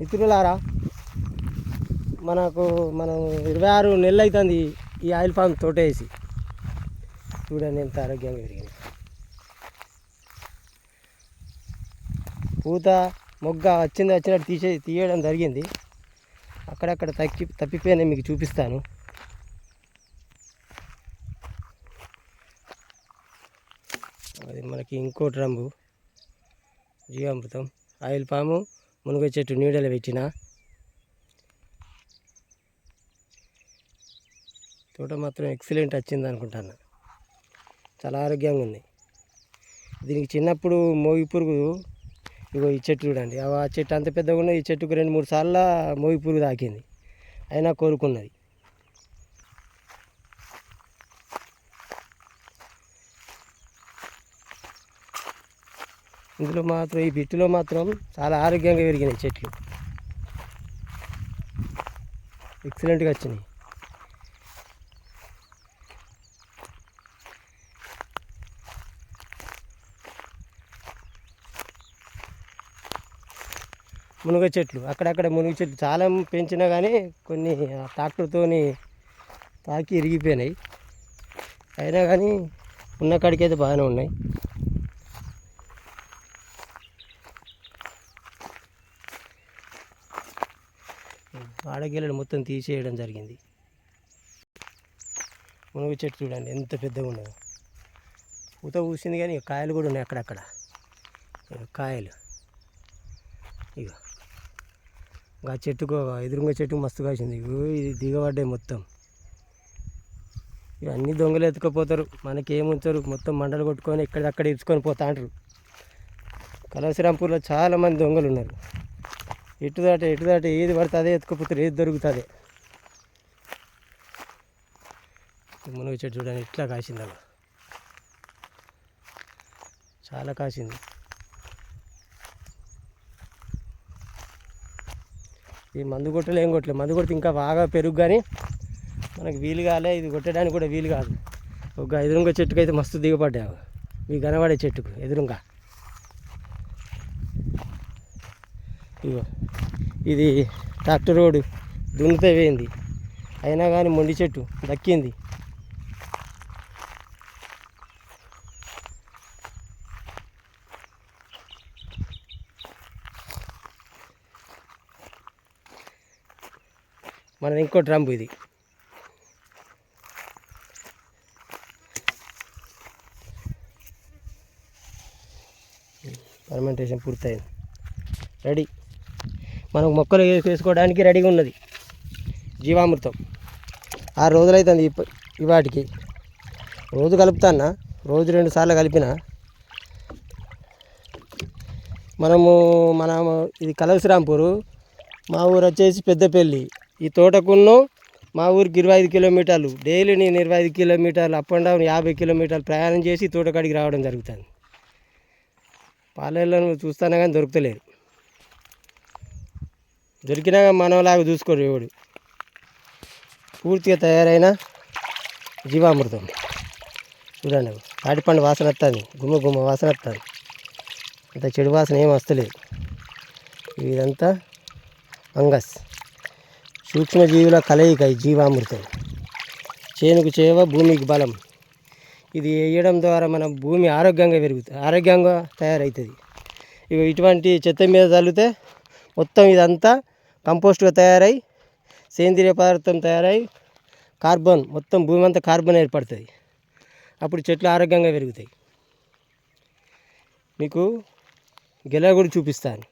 మిత్రులారా మనకు మనం ఇరవై ఆరు నెలలు అవుతుంది ఈ ఆయిల్ ఫామ్ తోటేసి. చూడండి ఎంత ఆరోగ్యంగా పెరిగింది. పూత మొగ్గ వచ్చింది వచ్చినట్టు తీసే తీయడం జరిగింది. అక్కడక్కడ తక్కి తప్పిపోయిన మీకు చూపిస్తాను. అది మనకి ఇంకోటి రంగు జీవామృతం ఆయిల్ పాము మునగ చెట్టు నీడలు పెట్టిన. తోట మాత్రం ఎక్సలెంట్ వచ్చింది అనుకుంటాను. చాలా ఆరోగ్యంగా ఉంది. దీనికి చిన్నప్పుడు మోగి పురుగు ఇగో ఈ చెట్టు చూడండి. ఆ చెట్టు అంత పెద్దగా ఉన్న ఈ చెట్టుకు రెండు మూడు సార్లు మోగి పురుగు తాకింది. అయినా కోరుకున్నది ఇందులో మాత్రం ఈ బిట్టులో మాత్రం చాలా ఆరోగ్యంగా పెరిగినాయి చెట్లు. ఎక్సలెంట్గా వచ్చినాయి. మునుగ చెట్లు అక్కడక్కడ మునగ చెట్లు చాలా పెంచినా కానీ కొన్ని ట్రాక్టర్తో ట్రాక్టర్తోని తాకి ఇరిగిపోయినాయి. అయినా కానీ ఉన్న కాడికైతే బాగానే ఉన్నాయి. ఆడగిల్లలు మొత్తం తీసేయడం జరిగింది. మునుగు చెట్టు చూడండి ఎంత పెద్దగా ఉన్నదో. పూత పూసింది కానీ కాయలు కూడా ఉన్నాయి అక్కడక్కడ. కాయలు. ఇక ఆ చెట్టుకు ఎదురుగా చెట్టుకు మస్తు కాసింది. ఇది దిగబడ్డాయి మొత్తం. ఇక అన్ని దొంగలు ఎత్తుకుపోతారు. మనకేముంచరు. మొత్తం మండలు కొట్టుకొని ఎక్కడక్కడ ఇచ్చుకొని పోతా అంటారు కలవశ్రాంపూర్లో చాలా మంది దొంగలు ఉన్నారు. ఎటు దాట ఎటు దాట ఏది పడితే అదే ఎత్తుకుపోతారు ఏది దొరుకుతుంది. మునుగు చెట్టు చూడండి ఇట్లా కాసింది అలా. చాలా కాసింది. ఈ మందు కొట్టలే ఏం కొట్టలేదు మందు కొడితే ఇంకా బాగా పెరుగు కానీ మనకి వీలు కాలే ఇది కొట్టడానికి కూడా వీలు కాదు. ఒక ఎదురుంగ చెట్టుకు అయితే మస్తు దిగబడ్డావు ఈ కనబడే చెట్టుకు ఎదురుంగా. ఇగో ఇది ట్రాక్టర్ రోడ్డు. దున్నుతే పోయింది అయినా కానీ మొండి చెట్టు దక్కింది. మన ఇంకో ట్రంప్ ఇది. ఫర్మెంటేషన్ పూర్తయింది. రెడీ మనకు మొక్కలు వేసుకోవడానికి రెడీగా ఉన్నది. జీవామృతం. ఆరు రోజులైతుంది ఇప్ప- ఇవాటికి. రోజు కలుపుతానా రోజు రెండు సార్లు కలిపిన. మనము మనము ఇది కలవశ్రాంపూరు మా ఊరు వచ్చేసి పెద్దపల్లి. ఈ తోటకున్న మా ఊరికి ఇరవై ఐదు కిలోమీటర్లు డైలీ నేను ఇరవై ఐదు కిలోమీటర్లు అప్ అండ్ డౌన్ యాభై కిలోమీటర్లు ప్రయాణం చేసి తోటకాడికి రావడం జరుగుతుంది. పాలేళ్ళను చూస్తానే కానీ దొరుకుతలేదు. దొరికినాక మనలాగా చూసుకోరు ఎవడు. పూర్తిగా తయారైన జీవామృతం. చూడండి తాటిపండు వాసన వస్తుంది గుమ్మ గుమ్మ వాసన వస్తుంది. అంత చెడు వాసన ఏం వస్తలేదు. ఇదంతా ఫంగస్. సూక్ష్మజీవుల కలయిక ఈ జీవామృతం. చేనుకు చేవ భూమికి బలం. ఇది వేయడం ద్వారా మన భూమి ఆరోగ్యంగా పెరుగుతుంది ఆరోగ్యంగా తయారవుతుంది ఇక ఇటువంటి చెత్త మీద చల్లితే మొత్తం ఇదంతా కంపోస్ట్గా తయారై సేంద్రియ పదార్థం తయారై కార్బన్ మొత్తం భూమి అంతా కార్బన్ ఏర్పడుతుంది అప్పుడు చెట్లు ఆరోగ్యంగా పెరుగుతాయి. మీకు గెల కూడా చూపిస్తాను.